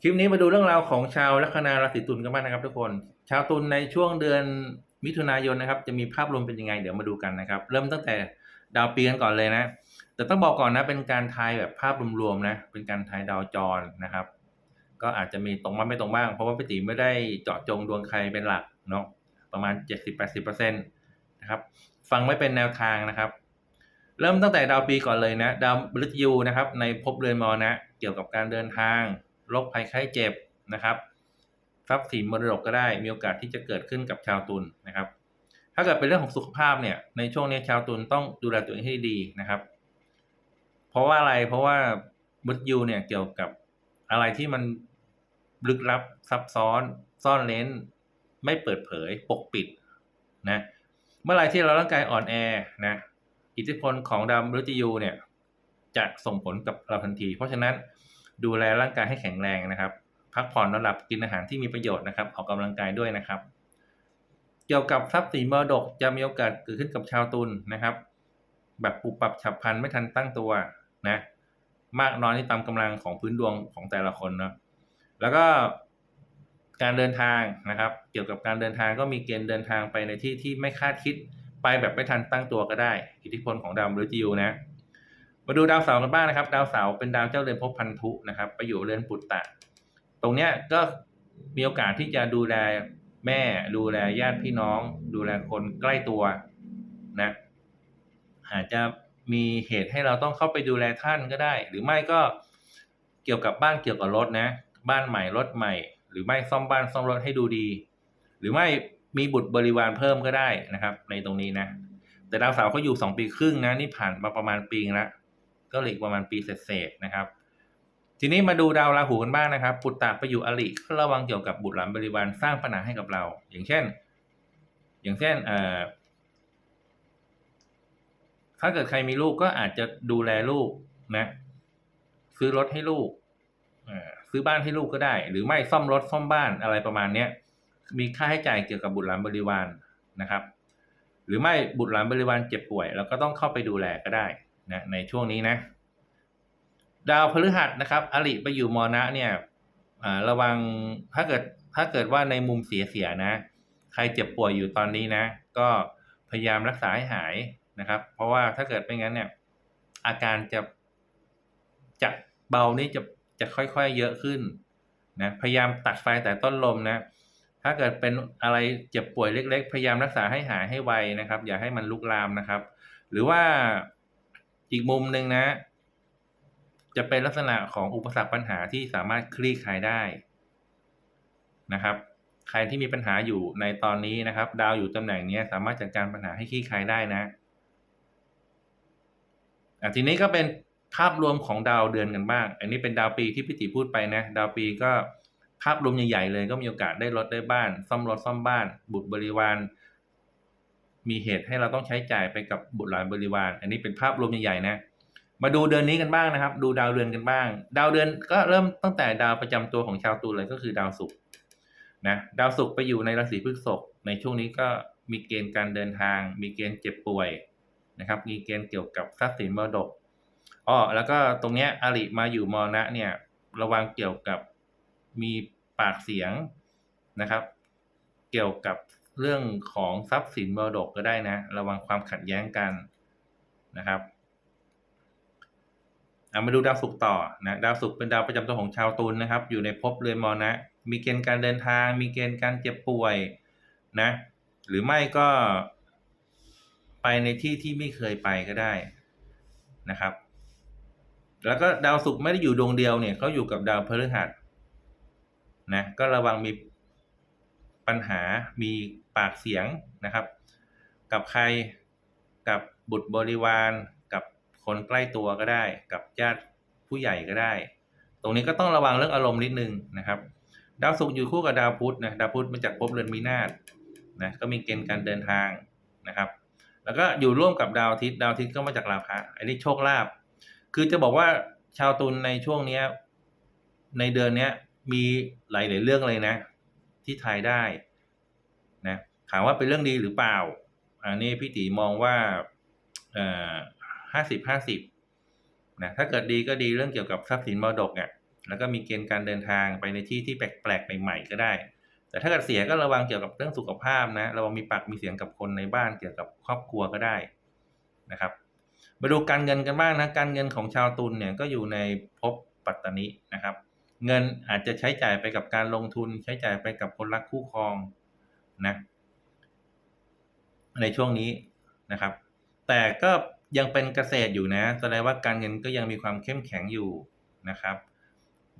คลิปนี้มาดูเรื่องราวของชาวลัคนาราศีตุลกันบ้างนะครับ ทุกคน ชาวตุลในช่วงเดือนมิถุนายนนะครับ จะมีภาพรวมเป็นยังไง เดี๋ยวมาดูกันนะครับ เริ่มตั้งแต่ดาวปีกันก่อนเลยนะ แต่ต้องบอกก่อนนะ เป็นการทายแบบภาพรวมๆนะ เป็นการทายดาวจรนะครับ ก็อาจจะมีตรงบ้างไม่ตรงบ้าง เพราะว่าพี่ติไม่ได้เจาะจงดวงใครเป็นหลักเนาะ ประมาณ 70-80%นะครับ ฟังไว้เป็นแนวทางนะครับเริ่มตั้งแต่ดาวปีก่อนเลยนะ ดาวมฤตยูนะครับ ในภพเรือนมรณะเกี่ยวกับการเดินทาง โรคภัยไข้เจ็บนะครับทรัพย์สินมรดกก็ได้มีโอกาสที่จะเกิดขึ้นกับชาวตุลนะครับ ถ้าเกิดเป็นเรื่องของสุขภาพเนี่ยในช่วงนี้ชาวตุลต้องดูแลตัวเองให้ดีนะครับ เพราะว่าอะไรเพราะว่ามฤตยูเนี่ยเกี่ยวกับอะไรที่มันลึกลับซับซ้อนซ่อนเร้น ไม่เปิดเผยปกปิดนะเมื่อไรที่เราร่างกายอ่อนแอนะอิทธิพลของดาวมฤตยูเนี่ยจะส่งผลกับเราทันที เพราะฉะนั้น ดูแลร่างกายให้แข็งแรงนะครับ พักผ่อนนอนหลับกินอาหารที่มีประโยชน์นะครับ ออกกำลังกายด้วยนะครับ เกี่ยวกับทรัพย์สินมรดกจะมีโอกาสเกิดขึ้นกับชาวตุลนะครับ แบบปุบปรับฉับพลันไม่ทันตั้งตัวนะ มากน้อยนี่ตามกำลังของพื้นดวงของแต่ละคนเนาะแล้วก็การเดินทางนะครับ เกี่ยวกับการเดินทางก็มีเกณฑ์เดินทางไปในที่ที่ไม่คาดคิดไปแบบไม่ทันตั้งตัวก็ได้ อิทธิพลของดาวมฤตยูนะ มาดูดาวเสาร์กันบ้างนะครับ ดาวเสาร์เป็นดาวเจ้าเรือนภพพันธุนะครับไปอยู่เรือนปุตตะ ตรงเนี้ยก็มีโอกาสที่จะดูแลแม่ดูแลญาติพี่น้อง ดูแลคนใกล้ตัวนะอาจจะมีเหตุให้เราต้องเข้าไปดูแลท่านก็ได้ หรือไม่ก็เกี่ยวกับบ้านเกี่ยวกับรถนะ บ้านใหม่รถใหม่ หรือไม่ซ่อมบ้านซ่อมรถให้ดูดี หรือไม่มีบุตรบริวารเพิ่มก็ได้นะครับ ในตรงนี้นะ แต่ดาวเสาร์เขาอยู่สองปีครึ่งนะนี่ผ่านมาประมาณปีงแล้ว ก็เหลีกประมาณปีเศษๆนะครับ ทีนี้มาดูดาวราหูกันบ้างนะครับ ปุตตะไปอยู่อริก็ระวังเกี่ยวกับบุตรหลานบริวารสร้างปัญหาให้กับเรา อย่างเช่น อย่างเช่นเอ่อถ้าเกิดใครมีลูกก็อาจจะดูแลลูกนะ ซื้อรถให้ลูกเอ่อซื้อบ้านให้ลูกก็ได้ หรือไม่ซ่อมรถซ่อมบ้านอะไรประมาณเนี้ยมีค่าใช้จ่ายเกี่ยวกับบุตรหลานบริวารนะครับ หรือไม่บุตรหลานบริวารเจ็บป่วยเราก็ต้องเข้าไปดูแลก็ได้ นะในช่วงนี้นะ ดาวพฤหัสนะครับ อริไปอยู่มรณะเนี่ยระวังถ้าเกิดถ้าเกิดว่าในมุมเสียเสียนะ ใครเจ็บป่วยอยู่ตอนนี้นะ ก็พยายามรักษาให้หายนะครับ เพราะว่าถ้าเกิดไม่งั้นเนี่ย อาการจะจากเบานี่จะจะค่อยๆเยอะขึ้นนะพยายามตัดไฟแต่ต้นลมนะ ถ้าเกิดเป็นอะไรเจ็บป่วยเล็ก ๆ พยายามรักษาให้หายให้ไวนะครับ อย่าให้มันลุกลามนะครับ หรือว่า อีกมุมหนึ่งนะ จะเป็นลักษณะของอุปสรรคปัญหาที่สามารถคลี่คลายได้นะครับ ใครที่มีปัญหาอยู่ในตอนนี้นะครับ ดาวอยู่ตำแหน่งนี้สามารถจัดการปัญหาให้คลี่คลายได้นะอะทีนี้ก็เป็นภาพรวมของดาวเดือนกันบ้าง อันนี้เป็นดาวปีที่พี่ติพูดไปนะ ดาวปีก็ภาพรวมใหญ่ๆเลยก็มีโอกาสได้รถได้บ้าน ซ่อมรถซ่อมบ้าน บุตรบริวาร มีเหตุให้เราต้องใช้จ่ายไปกับบุตรหลานบริวาร อันนี้เป็นภาพรวมใหญ่ๆนะ มาดูเดือนนี้กันบ้างนะครับ ดูดาวเดือนกันบ้าง ดาวเดือนก็เริ่มตั้งแต่ดาวประจำตัวของชาวตุลเลยก็คือดาวศุกร์นะดาวศุกร์ไปอยู่ในราศีพฤษภในช่วงนี้ก็มีเกณฑ์การเดินทาง มีเกณฑ์เจ็บป่วยนะครับ มีเกณฑ์เกี่ยวกับทรัพย์สินมรดกอ้อแล้วก็ตรงเนี้ยอริมาอยู่มรณะเนี่ย ระวังเกี่ยวกับมีปากเสียงนะครับ เกี่ยวกับ เรื่องของทรัพย์สินมรดกก็ได้นะ ระวังความขัดแย้งกันนะครับเอามาดูดาวศุกร์ต่อนะดาวศุกร์เป็นดาวประจำตัวของชาวตุลนะครับ อยู่ในภพเรือนมรณะ มีเกณฑ์การเดินทาง มีเกณฑ์การเจ็บป่วยนะ หรือไม่ก็ไปในที่ที่ไม่เคยไปก็ได้นะครับ แล้วก็ดาวศุกร์ไม่ได้อยู่ดวงเดียวเนี่ยเขาอยู่กับดาวพฤหัสนะก็ระวังมี ปัญหามีปากเสียงนะครับ กับใครกับบุตรบริวารกับคนใกล้ตัวก็ได้ กับญาติผู้ใหญ่ก็ได้ ตรงนี้ก็ต้องระวังเรื่องอารมณ์นิดนึงนะครับ ดาวศุกร์อยู่คู่กับดาวพุธนะดาวพุธมาจากภพเรือนมีนาศนะก็มีเกณฑ์การเดินทางนะครับ แล้วก็อยู่ร่วมกับดาวอาทิตย์ดาวอาทิตย์ก็มาจากราพะอันนี้โชคลาภคือจะบอกว่าชาวตุลในช่วงเนี้ยในเดือนเนี้ยมีหลายๆเรื่องเลยนะ ที่ไทยได้นะถามว่าเป็นเรื่องดีหรือเปล่า อันนี้พี่ตีมองว่าห้าสิบห้าสิบนะถ้าเกิดดีก็ดีเรื่องเกี่ยวกับทรัพย์สินมรดกเนี่ยแล้วก็มีเกณฑ์การเดินทางไปในที่ที่แปลกๆใหม่ๆก็ได้ แต่ถ้าเกิดเสียก็ระวังเกี่ยวกับเรื่องสุขภาพนะระวังมีปากมีเสียงกับคนในบ้านเกี่ยวกับครอบครัวก็ได้นะครับมาดูการเงินกันบ้างนะการเงินของชาวตุลเนี่ยก็อยู่ในภพปัตตนินะครับ เงินอาจจะใช้จ่ายไปกับการลงทุน ใช้จ่ายไปกับคนรักคู่ครองนะ ในช่วงนี้นะครับ แต่ก็ยังเป็นเกษตรอยู่นะแสดงว่าการเงินก็ยังมีความเข้มแข็งอยู่นะครับ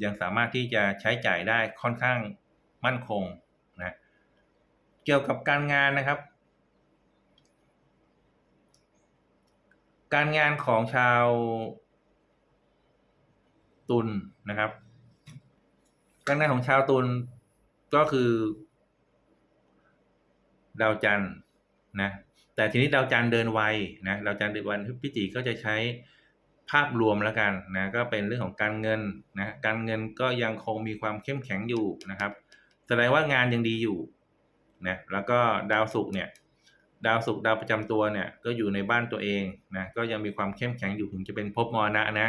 ยังสามารถที่จะใช้จ่ายได้ค่อนข้างมั่นคงนะเกี่ยวกับการงานนะครับ การงานของชาวตุลนะครับ การงานของชาวตุลก็คือดาวจันทร์นะ แต่ทีนี้ดาวจันทร์เดินไวนะดาวจันทร์เดินไวพิจิก็จะใช้ภาพรวมแล้วกันนะก็เป็นเรื่องของการเงินนะการเงินก็ยังคงมีความเข้มแข็งอยู่นะครับแสดงว่างานยังดีอยู่นะแล้วก็ดาวศุกร์เนี่ย ดาวศุกร์ดาวประจำตัวเนี่ยก็อยู่ในบ้านตัวเองนะก็ยังมีความเข้มแข็งอยู่ถึงจะเป็นภพมรณะนะ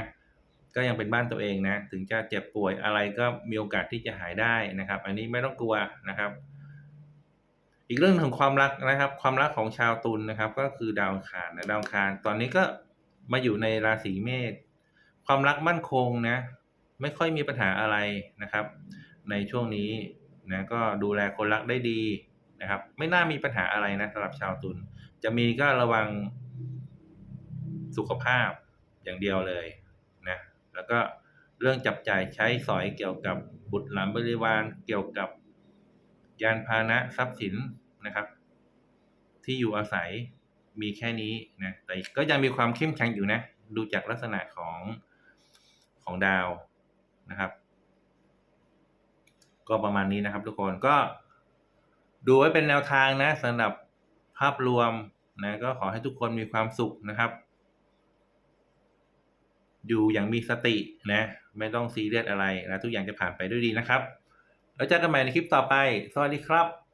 ก็ยังเป็นบ้านตัวเองนะ ถึงจะเจ็บป่วยอะไรก็มีโอกาสที่จะหายได้นะครับ อันนี้ไม่ต้องกลัวนะครับ อีกเรื่องของความรักนะครับ ความรักของชาวตุลนะครับ ก็คือดาวคารนะดาวคารตอนนี้ก็มาอยู่ในราศีเมษความรักมั่นคงนะ ไม่ค่อยมีปัญหาอะไรนะครับ ในช่วงนี้นะก็ดูแลคนรักได้ดีนะครับ ไม่น่ามีปัญหาอะไรนะสำหรับชาวตุลจะมีก็ระวังสุขภาพอย่างเดียวเลยนะ แล้วก็เรื่องจับจ่ายใช้สอยเกี่ยวกับบุตรหลานบริวาร เกี่ยวกับยานพาหนะทรัพย์สินนะครับ ที่อยู่อาศัยมีแค่นี้นะแต่ก็ยังมีความเข้มแข็งอยู่นะ ดูจากลักษณะของของดาวนะครับ ก็ประมาณนี้นะครับ ทุกคนก็ดูไว้เป็นแนวทางนะสำหรับภาพรวมนะก็ขอให้ทุกคนมีความสุขนะครับ อยู่อย่างมีสตินะ ไม่ต้องซีเรียสอะไรนะทุกอย่างจะผ่านไปด้วยดีนะครับ แล้วเจอกันใหม่ในคลิปต่อไป สวัสดีครับ